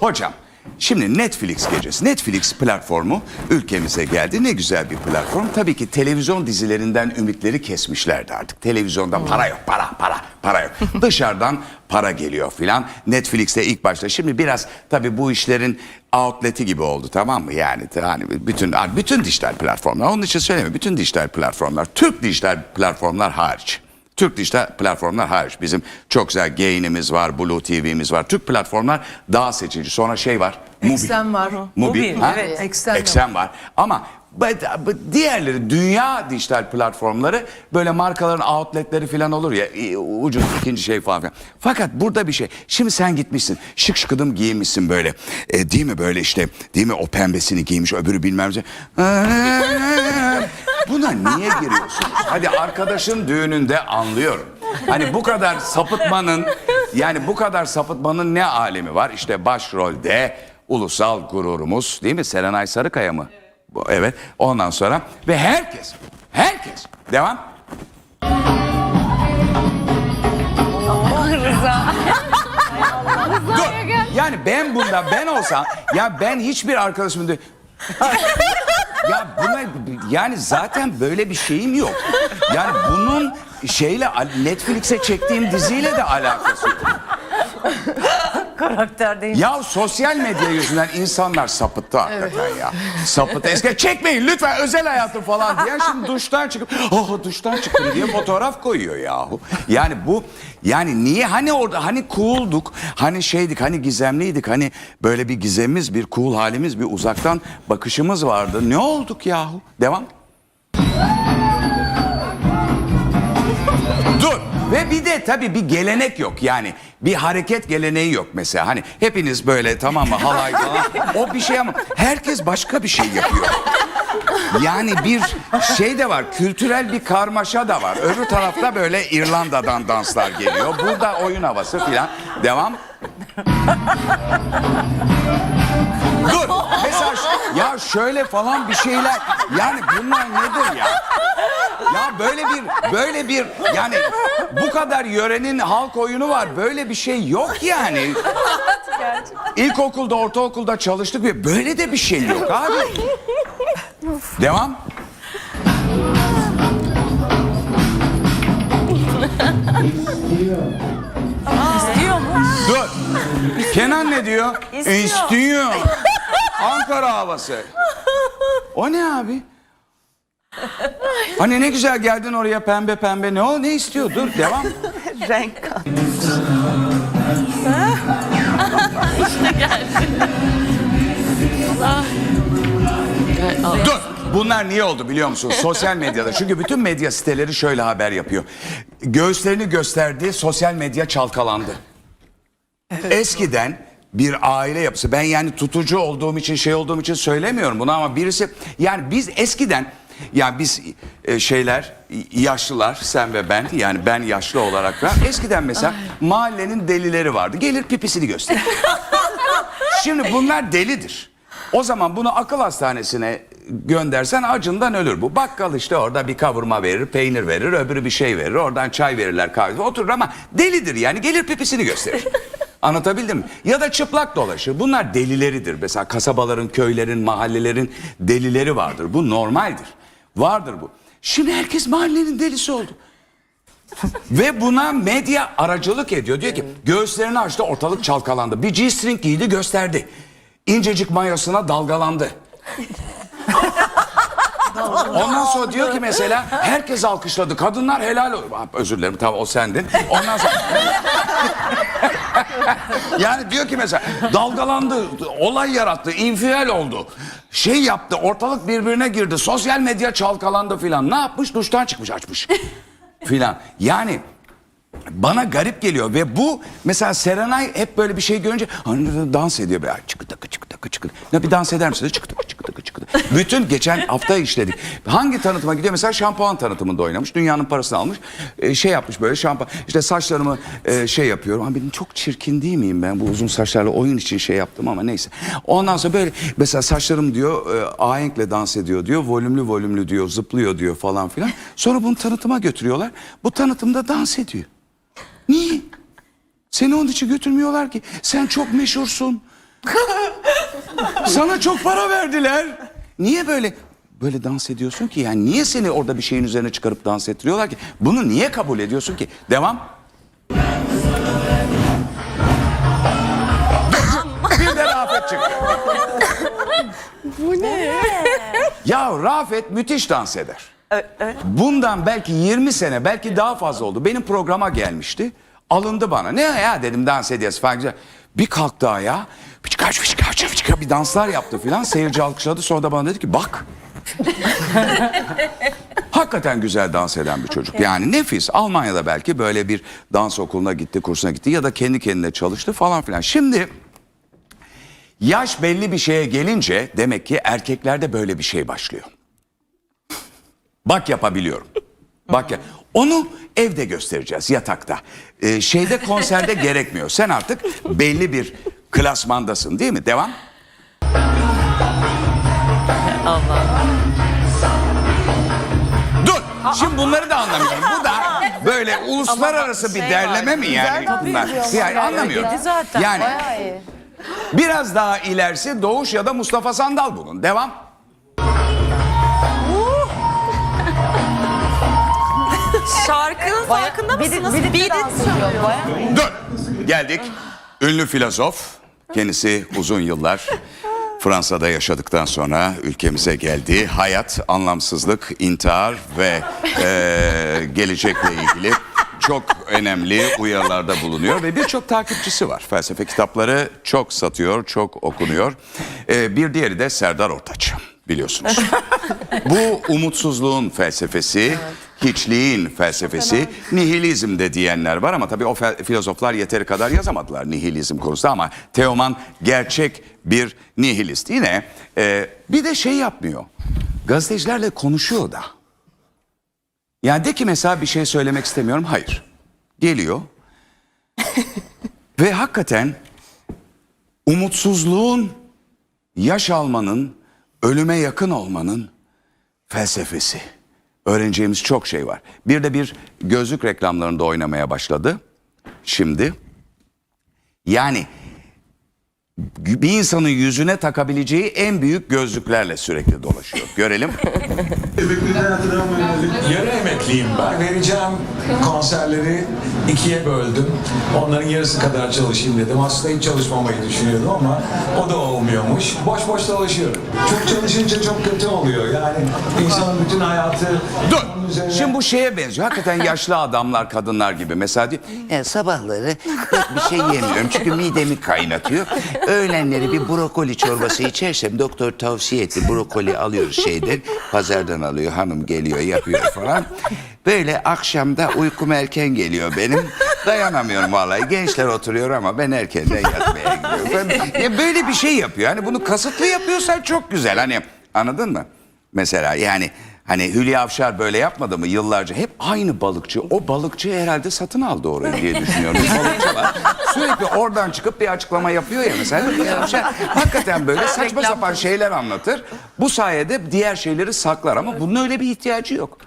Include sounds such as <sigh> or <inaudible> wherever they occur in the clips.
Hocam şimdi Netflix gecesi. Netflix platformu ülkemize geldi. Ne güzel bir platform. Tabii ki televizyon dizilerinden ümitleri kesmişlerdi artık. Televizyonda para yok, para, para, para yok. <laughs> Dışarıdan para geliyor filan. Netflix'te ilk başta şimdi biraz tabii bu işlerin outlet'i gibi oldu tamam mı? Yani hani bütün bütün dijital platformlar. Onun için söylemiyorum. Bütün dijital platformlar, Türk dijital platformlar hariç. Türk dijital platformlar hariç. Bizim çok güzel Gain'imiz var, Blue TV'miz var. Türk platformlar daha seçici. Sonra şey var. Mubi. Eksen var. Mubi. Mubi, ha? evet. Eksen Eksen var. Ama bu- bu diğerleri dünya dijital platformları böyle markaların outletleri falan olur ya ucuz ikinci şey falan filan. Fakat burada bir şey. Şimdi sen gitmişsin şık şıkıdım giyinmişsin böyle. E, değil mi böyle işte değil mi o pembesini giymiş öbürü bilmem ne. <laughs> Buna niye giriyorsun? Hadi arkadaşın düğününde anlıyorum. Hani bu kadar sapıtmanın yani bu kadar sapıtmanın ne alemi var? İşte başrolde ulusal gururumuz değil mi? Serenay Sarıkaya mı? Bu- Evet. Ondan sonra ve herkes herkes devam. Dur. Yani ben bunda ben olsam ya ben hiçbir arkadaşımın <laughs> ya buna yani zaten böyle bir şeyim yok. Yani bunun şeyle Netflix'e çektiğim diziyle de alakası yok. Karakter değil. Ya sosyal medya yüzünden insanlar sapıttı hakikaten ya. Sapıttı. Eskiden çekmeyin lütfen özel hayatım falan diye. Şimdi duştan çıkıp oh duştan çıktım diye fotoğraf koyuyor yahu. Yani bu yani niye hani orada hani cool'duk hani şeydik hani gizemliydik hani böyle bir gizemimiz bir cool halimiz bir uzaktan bakışımız vardı. Ne olduk yahu? Devam. Ve bir de tabii bir gelenek yok. Yani bir hareket geleneği yok mesela. Hani hepiniz böyle tamam mı halay falan. O bir şey ama herkes başka bir şey yapıyor. Yani bir şey de var kültürel bir karmaşa da var. Öbür tarafta böyle İrlanda'dan danslar geliyor. Burada oyun havası filan. Devam. Dur mesela ya şöyle falan bir şeyler. Yani bunlar nedir ya? Ya böyle bir böyle bir yani bu kadar yörenin halk oyunu var. Böyle bir şey yok yani. İlkokulda, ortaokulda çalıştık ve böyle de bir şey yok abi. Devam. İstiyor mu? Dur. Kenan ne diyor? İstiyor. İstiyor. Ankara havası. O ne abi? <laughs> Hani ne güzel geldin oraya pembe pembe ne o ne istiyor? Dur devam. <laughs> Renk kat. <laughs> Dur. Bunlar niye oldu biliyor musun? Sosyal medyada. Çünkü bütün medya siteleri şöyle haber yapıyor. Göğüslerini gösterdiği sosyal medya çalkalandı. Eskiden bir aile yapısı. Ben yani tutucu olduğum için şey olduğum için söylemiyorum bunu ama birisi yani biz eskiden yani biz e, şeyler yaşlılar sen ve ben yani ben yaşlı olarak ben eskiden mesela mahallenin delileri vardı. Gelir pipisini gösterir. <laughs> Şimdi bunlar delidir. O zaman bunu akıl hastanesine göndersen acından ölür bu. Bakkal işte orada bir kavurma verir, peynir verir, öbürü bir şey verir. Oradan çay verirler, kahve oturur ama delidir yani gelir pipisini gösterir. <laughs> Anlatabildim mi? Ya da çıplak dolaşır. Bunlar delileridir. Mesela kasabaların, köylerin, mahallelerin delileri vardır. Bu normaldir. Vardır bu. Şimdi herkes mahallenin delisi oldu. Ve buna medya aracılık ediyor. Diyor ki göğüslerini açtı ortalık çalkalandı. Bir G-string giydi gösterdi. İncecik mayosuna dalgalandı. Ondan sonra diyor ki mesela herkes alkışladı. Kadınlar helal ol- Özür dilerim tamam o sendin. Ondan sonra <laughs> yani diyor ki mesela dalgalandı, olay yarattı, infial oldu. Şey yaptı, ortalık birbirine girdi. Sosyal medya çalkalandı filan. Ne yapmış? Duştan çıkmış açmış. <laughs> filan. Yani bana garip geliyor ve bu mesela Serenay hep böyle bir şey görünce hani dans ediyor böyle çıkı takı çıkı takı çıkı. Ne bir dans eder misiniz? Çıkı takı çıkı. takı. Bütün geçen hafta işledik. Hangi tanıtıma gidiyor? Mesela şampuan tanıtımında oynamış. Dünyanın parasını almış. Ee, şey yapmış böyle şampuan. İşte saçlarımı e, şey yapıyorum. Ama benim çok çirkin değil miyim ben bu uzun saçlarla oyun için şey yaptım ama neyse. Ondan sonra böyle mesela saçlarım diyor e, ahenkle dans ediyor diyor. Volümlü volümlü diyor zıplıyor diyor falan filan. Sonra bunu tanıtıma götürüyorlar. Bu tanıtımda dans ediyor. Niye? Seni onun için götürmüyorlar ki. Sen çok meşhursun. <laughs> Sana çok para verdiler. Niye böyle böyle dans ediyorsun ki? Yani niye seni orada bir şeyin üzerine çıkarıp dans ettiriyorlar ki? Bunu niye kabul ediyorsun ki? Devam. <laughs> Bir de Rafet çıktı. Bu ne? Ya Rafet müthiş dans eder. Bundan belki 20 sene belki daha fazla oldu. Benim programa gelmişti. Alındı bana. Ne ya dedim dans ediyoruz falan güzel. Bir kalktı ayağa. Fıçka fıçka fıçka fıçka bir danslar yaptı filan. Seyirci alkışladı. Sonra da bana dedi ki bak. <laughs> Hakikaten güzel dans eden bir çocuk. Yani nefis. Almanya'da belki böyle bir dans okuluna gitti, kursuna gitti ya da kendi kendine çalıştı falan filan. Şimdi yaş belli bir şeye gelince demek ki erkeklerde böyle bir şey başlıyor. Bak yapabiliyorum. Bak ya. Onu evde göstereceğiz yatakta. Ee, şeyde konserde <laughs> gerekmiyor. Sen artık belli bir klasmandasın değil mi? Devam. Dur. Şimdi bunları da anlamıyorum. Bu da böyle uluslararası bir derleme mi yani? Bunlar? Yani anlamıyorum. Zaten. Yani biraz daha ilerisi Doğuş ya da Mustafa Sandal bunun. Devam. Şarkının farkında mısınız? Bir Beat dans ediyor bayağı. Dur. Geldik. Ünlü filozof. Kendisi uzun yıllar Fransa'da yaşadıktan sonra ülkemize geldi. Hayat, anlamsızlık, intihar ve eee, gelecekle ilgili çok önemli uyarılarda bulunuyor ve birçok takipçisi var. Felsefe kitapları çok satıyor, çok okunuyor. Eee, bir diğeri de Serdar Ortaç biliyorsunuz. Bu umutsuzluğun felsefesi, hiçliğin felsefesi, nihilizm de diyenler var ama tabii o filozoflar yeteri kadar yazamadılar nihilizm konusunda ama Teoman gerçek bir nihilist. Yine e, bir de şey yapmıyor, gazetecilerle konuşuyor da. Yani de ki mesela bir şey söylemek istemiyorum, hayır. Geliyor <laughs> ve hakikaten umutsuzluğun yaş almanın, ölüme yakın olmanın felsefesi. Öğreneceğimiz çok şey var. Bir de bir gözlük reklamlarında oynamaya başladı. Şimdi yani bir insanın yüzüne takabileceği en büyük gözlüklerle sürekli dolaşıyor. Görelim. <laughs> Yarı emekliyim ben. Vereceğim konserleri ikiye böldüm. Onların yarısı kadar çalışayım dedim. Aslında hiç çalışmamayı düşünüyordum ama o da olmuyormuş. Boş boş dolaşıyorum. Çok çalışınca çok kötü oluyor. Yani insanın bütün hayatı Dur. Üzerine... Şimdi bu şeye benziyor. Hakikaten <laughs> yaşlı adamlar, kadınlar gibi. Mesela diyor, E, sabahları pek bir şey yemiyorum çünkü midemi kaynatıyor. Öğlenleri bir brokoli çorbası içersem doktor tavsiye etti. Brokoli alıyoruz şeyden, pazardan alıyor. Hanım geliyor yapıyor falan. Böyle akşamda uykum erken geliyor benim. Dayanamıyorum vallahi. Gençler oturuyor ama ben erkenden yatmaya gidiyorum. Ben- ya böyle bir şey yapıyor. Hani bunu kasıtlı yapıyorsan çok güzel. Hani anladın mı? Mesela yani Hani Hülya Avşar böyle yapmadı mı yıllarca? Hep aynı balıkçı. O balıkçı herhalde satın aldı orayı diye düşünüyorum. <laughs> Balıkçı var. Sürekli oradan çıkıp bir açıklama yapıyor ya mesela. Hülya Avşar hakikaten böyle saçma sapan şeyler anlatır. Bu sayede diğer şeyleri saklar ama bunun öyle bir ihtiyacı yok.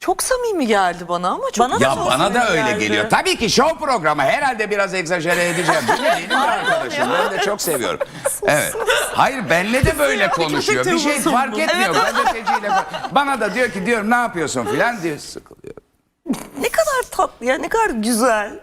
Çok samimi geldi bana ama çok Ya bana da öyle geliyor. Tabii ki show programı herhalde biraz egzajere edeceğim. Bu da benim bir arkadaşım. Ben de çok seviyorum. <laughs> Evet. Hayır benle de böyle konuşuyor. Bir şey fark etmiyor. Gazeteciyle falan. Bana da diyor ki diyorum ne yapıyorsun filan diyor. Sıkılıyor. Ne kadar tatlı ya ne kadar güzel.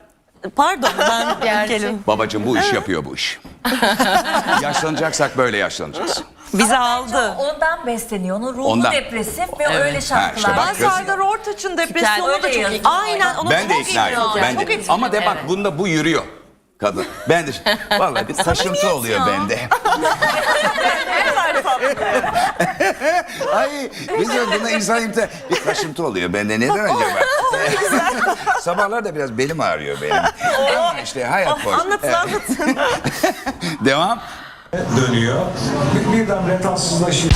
Pardon ben <laughs> Gerçek. gelin. Babacığım bu iş yapıyor bu iş. <laughs> Yaşlanacaksak böyle yaşlanacağız. Bizi aldı. Ondan besleniyor. Onun ruhu Ondan. depresif ve öyle şarkılar. işte bak, Ben Serdar Ortaç'ın depresyonu da çok yazıyor. Aynen onu Ben de çok ikna ediyorum. Ben Çok de. etkiliyor. Ama de bak bunda bu yürüyor. Kadın. Ben de vallahi bir taşıntı oluyor bende. <laughs> Ay bizim buna insan imtihan bir kaşıntı oluyor bende. Neden acaba? <laughs> Sabahlar da biraz belim ağrıyor benim. Ama işte hayat boş. Anlatın Evet. anlatın. <laughs> Devam. Dönüyor. Bir, birdenbire tatsızlaşıyor.